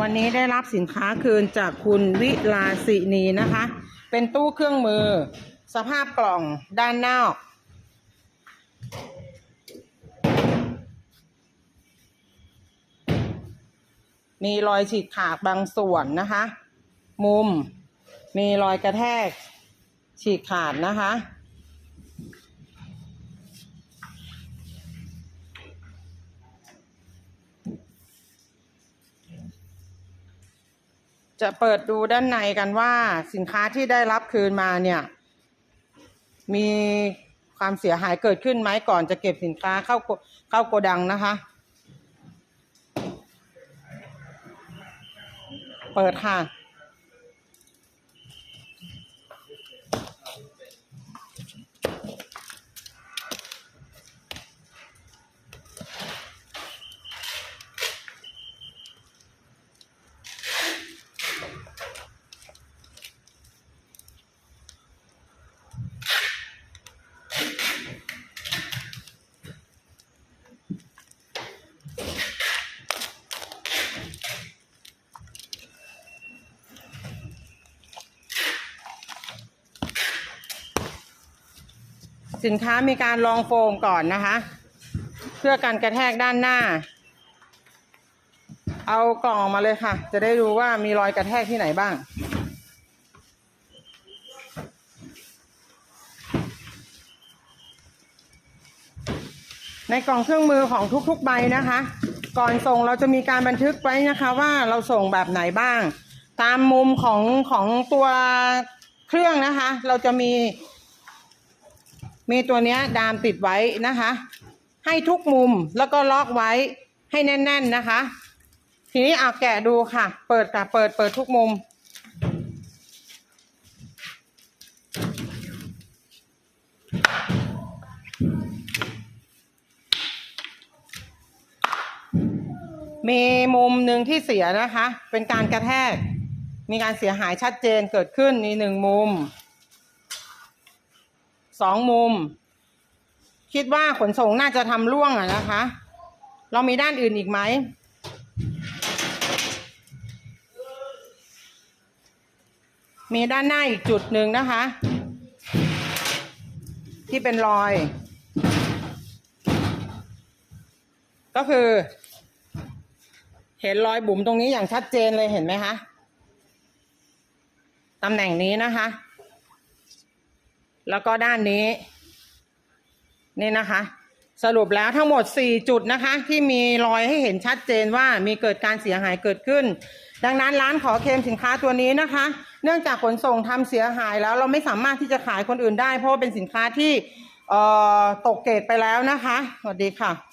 วันนี้ได้รับสินค้าคืนจากคุณวิลาสินีนะคะ เป็นตู้เครื่องมือ สภาพกล่องด้านนอก มีรอยฉีกขาดบางส่วนนะคะ มุม มีรอยกระแทกฉีกขาดนะคะ จะเปิดดูด้านในกันว่าสินค้าที่ได้รับคืนมาเนี่ย มีความเสียหายเกิดขึ้นไหมก่อนจะเก็บสินค้าเข้าโกเข้าโกดังนะคะ เปิดค่ะ สินค้ามีการลองโฟมก่อนนะคะ เพื่อการกระแทกด้านหน้า เอากล่องออกมาเลยค่ะ จะได้รู้ว่ามีรอยกระแทกที่ไหนบ้างในกล่องเครื่องมือของทุกๆใบนะคะ ก่อนส่งเราจะมีการบันทึกไว้นะคะว่าเราส่งแบบไหนบ้าง ตามมุมของของตัวเครื่องนะคะ เราจะมี มีตัวเนี้ยดามติดไว้นะคะ ให้ทุกมุมแล้วก็ล็อกไว้ให้แน่น ๆนะคะ ทีนี้เอาแกะดูค่ะ เปิดค่ะเปิดเปิดทุกมุม มีมุมหนึ่งที่เสียนะคะ เป็นการกระแทก มีการเสียหายชัดเจนเกิดขึ้นในหนึ่งมุม สองมุม คิดว่าขนส่งน่าจะทำร่วงอะนะคะ เรามีด้านอื่นอีกไหม มีด้านหน้าอีกจุดหนึ่งนะคะ ที่เป็นรอย ก็คือ เห็นรอยบุ๋มตรงนี้อย่างชัดเจนเลยเห็นไหมคะตำแหน่งนี้นะคะ แล้วก็ด้านนี้ นี่นะคะ สรุปแล้วทั้งหมด 4 จุดนะคะ ที่มีรอยให้เห็นชัดเจนว่ามีเกิดการเสียหายเกิดขึ้น ดังนั้นร้านขอเคลมสินค้าตัวนี้นะคะ เนื่องจากขนส่งทำเสียหายแล้วเราไม่สามารถที่จะขายคนอื่นได้ เพราะว่าเป็นสินค้าที่ตกเกรดไปแล้วนะคะสวัสดีค่ะ